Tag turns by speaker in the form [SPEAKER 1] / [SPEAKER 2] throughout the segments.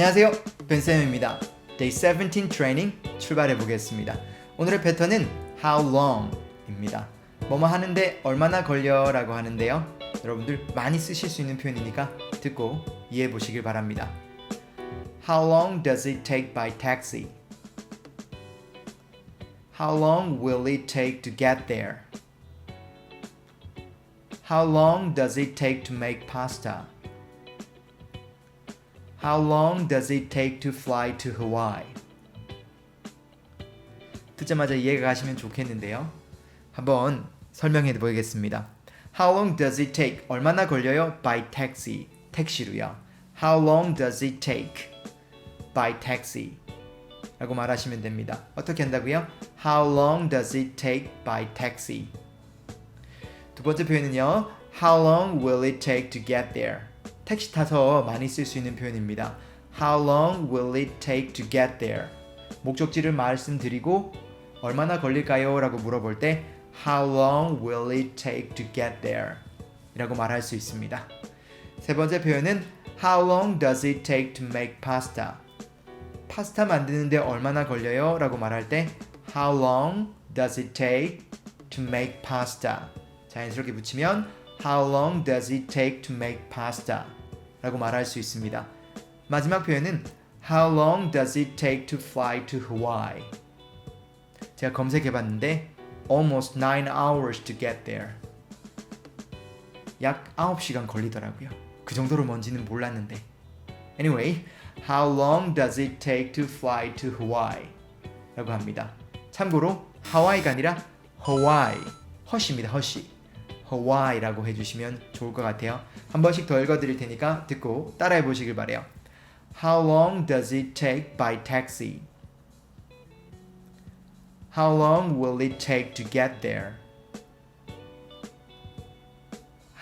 [SPEAKER 1] 안녕하세요. 벤쌤입니다. Day 17 트레이닝 출발해 보겠습니다. 오늘의 패턴은 how long입니다. 뭐뭐 하는데 얼마나 걸려라고 하는데요. 여러분들 많이 쓰실 수 있는 표현이니까 듣고 이해해 보시길 바랍니다. How long does it take by taxi? How long will it take to get there? How long does it take to make pasta? How long does it take to fly to Hawaii? 듣자마자 이해가 가시면 좋겠는데요. 한번 설명해 보겠습니다. How long does it take? 얼마나 걸려요? By taxi. 택시로요. How long does it take? By taxi. 라고 말하시면 됩니다. 어떻게 한다고요? How long does it take by taxi? 두 번째 표현은요. How long will it take to get there? 택시 타서 많이 쓸 수 있는 표현입니다. How long will it take to get there? 목적지를 말씀드리고 얼마나 걸릴까요? 라고 물어볼 때 How long will it take to get there? 이라고 말할 수 있습니다. 세 번째 표현은 How long does it take to make pasta? 파스타 만드는데 얼마나 걸려요? 라고 말할 때 How long does it take to make pasta? 자연스럽게 붙이면 How long does it take to make pasta? 라고 말할 수 있습니다. 마지막 표현은 How long does it take to fly to Hawaii? 제가 검색해 봤는데 almost 9 hours to get there. 약 9시간 걸리더라고요. 그 정도로 먼지는 몰랐는데. Anyway, how long does it take to fly to Hawaii? 라고 합니다. 참고로 하와이가 아니라 Hawaii. 허시입니다. 허시. Hawaii라고 해주시면 좋을 것 같아요. 한 번씩 더 읽어드릴 테니까 듣고 따라해 보시길 바래요. How long does it take by taxi? How long will it take to get there?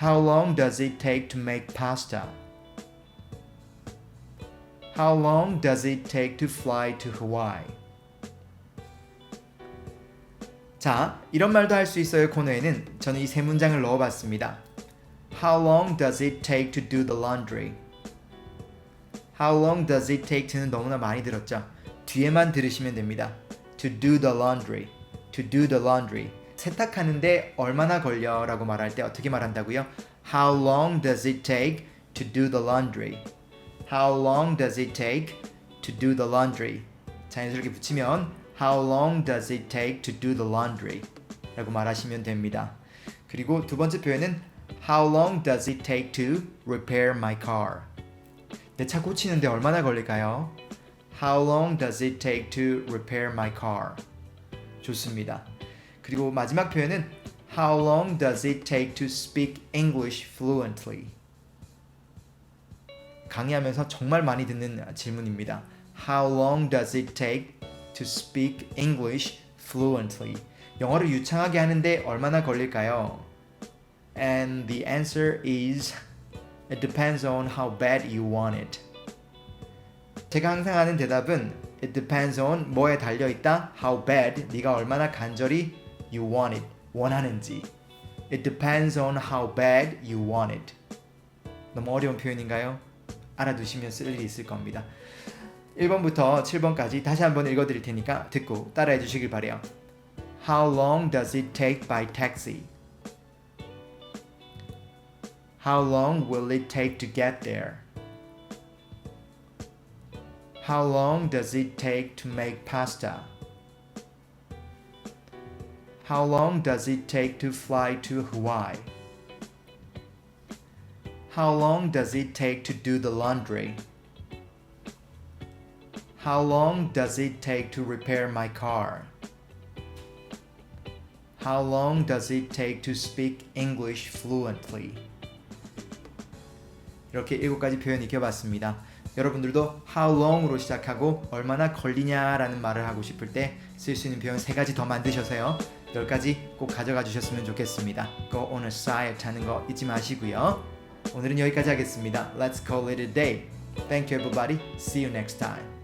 [SPEAKER 1] How long does it take to make pasta? How long does it take to fly to Hawaii? 자, 이런 말도 할 수 있어요 코너에는 저는 이 세 문장을 넣어봤습니다. How long does it take to do the laundry? How long does it take to는 너무나 많이 들었죠. 뒤에만 들으시면 됩니다. To do the laundry. To do the laundry. 세탁하는데 얼마나 걸려라고 말할 때 어떻게 말한다고요? How long does it take to do the laundry? How long does it take to do the laundry? 자연스럽게 붙이면 How long does it take to do the laundry? 라고 말하시면 됩니다. 그리고 두 번째 표현은 How long does it take to repair my car? 내 차 고치는데 얼마나 걸릴까요? How long does it take to repair my car? 좋습니다. 그리고 마지막 표현은 How long does it take to speak English fluently? 강의하면서 정말 많이 듣는 질문입니다. How long does it take to speak English fluently? 영어를 유창하게 하는데 얼마나 걸릴까요? And the answer is it depends on how bad you want it. 제가 항상 하는 대답은 it depends on 뭐에 달려 있다. how bad 네가 얼마나 간절히 you want it 원하는지. It depends on how bad you want it. 너무 어려운 표현인가요? 알아두시면 쓸 일이 있을 겁니다. 1번부터 7번까지 다시 한번 읽어드릴 테니까 듣고 따라해 주시길 바래요. How long does it take by taxi? How long will it take to get there? How long does it take to make pasta? How long does it take to fly to Hawaii? How long does it take to do the laundry? How long does it take to repair my car? How long does it take to speak English fluently? 이렇게 일곱 가지 표현 익혀봤습니다. 여러분들도 how long으로 시작하고 얼마나 걸리냐라는 말을 하고 싶을 때 쓸 수 있는 표현 세 가지 더 만드셔서요. 열 가지 꼭 가져가 주셨으면 좋겠습니다. Go on a site 하는 거 잊지 마시고요. 오늘은 여기까지 하겠습니다. Let's call it a day. Thank you everybody. See you next time.